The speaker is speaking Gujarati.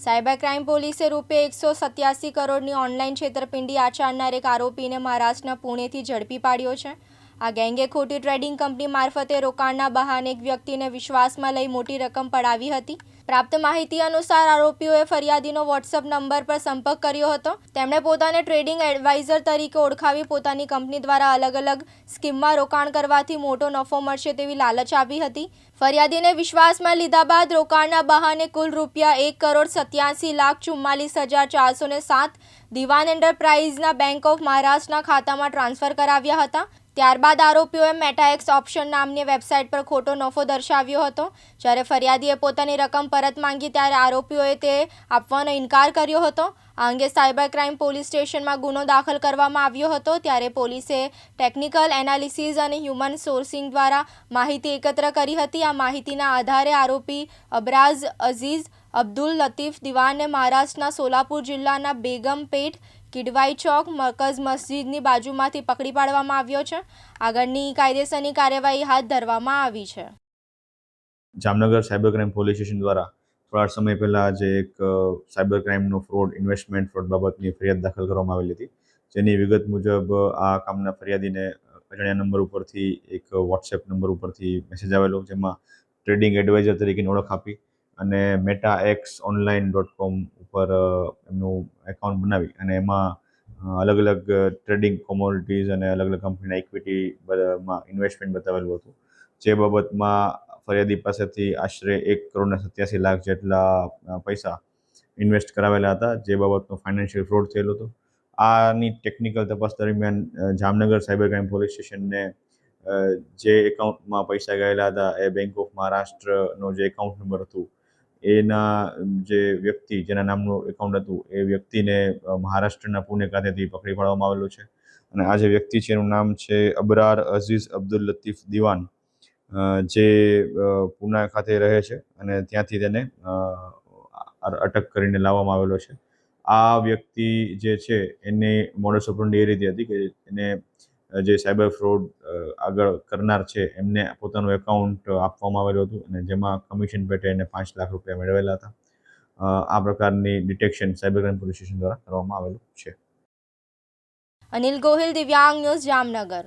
સાયબર ક્રાઇમ પોલીસે રૂપે એકસો સત્યાસી કરોડની ઓનલાઈન છેતરપિંડી આચરનાર એક આરોપીને મહારાષ્ટ્રના પુણેથી ઝડપી પાડ્યો છે. આ ગેંગે ખોટી ટ્રેડિંગ કંપની મારફતે રોકાણના બહાને એક વ્યક્તિને વિશ્વાસમાં લઈ મોટી રકમ પડાવી હતી. પ્રાપ્ત માહિતી અનુસાર આરોપીઓએ ફરિયાદીનો વોટ્સઅપ નંબર પર સંપર્ક કર્યો હતો. તેમણે પોતાને ટ્રેડિંગ એડવાઇઝર તરીકે ઓળખાવી પોતાની કંપની દ્વારા અલગ અલગ સ્કીમમાં રોકાણ કરવાથી મોટો નફો મળશે તેવી લાલચ આપી હતી. ફરિયાદીને વિશ્વાસમાં લીધા બાદ રોકાણના બહાને કુલ રૂપિયા એક કરોડ સત્યાસી લાખ ચુમ્માલીસ હજાર ચારસો ને સાત દિવાન એન્ટરપ્રાઇઝના બેંક ઓફ મહારાષ્ટ્રના ખાતામાં ટ્રાન્સફર કરાવ્યા હતા. ત્યારબાદ આરોપીઓએ મેટાએક્સ ઓપ્શન નામની વેબસાઇટ પર ખોટો નફો દર્શાવ્યો હતો. જ્યારે ફરિયાદીએ પોતાની રકમ પરત માંગી ત્યારે આરોપીઓએ તે આપવાનો ઇનકાર કર્યો હતો. આ અંગે સાયબર ક્રાઇમ પોલીસ સ્ટેશનમાં ગુનો દાખલ કરવામાં આવ્યો હતો. ત્યારે પોલીસે ટેકનિકલ એનાલિસિસ અને હ્યુમન સોર્સિંગ દ્વારા માહિતી એકત્ર કરી હતી. આ માહિતીના આધારે આરોપી અબરાઝ અઝીઝ, અબ્દુલ લતીફ દિવાનને મહારાષ્ટ્રના સોલાપુર જિલ્લાના બેગમપેટ કિડવાઈ ચોક મરકઝ મસ્જિદની બાજુમાંથી પકડી પાડવામાં આવ્યો છે. આગળની કાયદેસરની કાર્યવાહી હાથ ધરવામાં આવી છે. Jamnagar cyber crime police station દ્વારા થોડા સમય પહેલાં જે એક સાયબર ક્રાઇમનો ફ્રોડ, ઇન્વેસ્ટમેન્ટ ફ્રોડ બાબતની ફરિયાદ દાખલ કરવામાં આવેલી હતી. જેની વિગત મુજબ આ કામના ફરિયાદીને અજાણ્યા નંબર ઉપરથી એક વોટ્સએપ નંબર ઉપરથી મેસેજ આવેલો, જેમાં ટ્રેડિંગ એડવાઇઝર તરીકેની ઓળખ આપી અને meta x online dot com ઉપર એમનું એકાઉન્ટ બનાવી અને એમાં અલગ અલગ ટ્રેડિંગ કોમોડિટીઝ અને અલગ અલગ કંપનીના ઇક્વિટી માં ઇન્વેસ્ટમેન્ટ બતાવેલું હતું. જે બાબતમાં ફરિયાદી પાસેથી આશરે એક કરોડને સત્યાસી લાખ જેટલા પૈસા ઇન્વેસ્ટ કરાવેલા હતા, જે બાબતનો ફાઇનાન્શિયલ ફ્રોડ થયેલો હતો. આની ટેકનિકલ તપાસ દરમિયાન જામનગર સાયબર ક્રાઇમ પોલીસ સ્ટેશનને જે એકાઉન્ટમાં પૈસા ગયેલા હતા, એ બેંક ઓફ મહારાષ્ટ્રનો જે એકાઉન્ટ નંબર હતું એના જે વ્યક્તિ જેના નામનું એકાઉન્ટ હતું, એ વ્યક્તિને મહારાષ્ટ્રના પુણે ખાતેથી પકડી પાડવામાં આવેલો છે. અને આ જે વ્યક્તિ છે, એનું નામ છે અબરાર અઝીઝ અબ્દુલ લતીફ દિવાન જે પુના ખાતે રહે છે અને ત્યાંથી તેને અટક કરીને લાવવામાં આવેલો છે. આ વ્યક્તિ જે છે, એની મોડસ ઓપરેન્ડી એ રીતે હતી કે એને જે સાયબર ફ્રોડ આગળ કરનાર છે, એમને પોતાનું એકાઉન્ટ આપવામાં આવેલું હતું અને જેમાં કમિશન પેટે એને પાંચ લાખ રૂપિયા મેળવેલા હતા. આ પ્રકારની detection cyber crime police station દ્વારા કરવામાં આવેલું છે. અનિલ ગોહિલ, દિવ્યાંગ ન્યૂઝ જામનગર.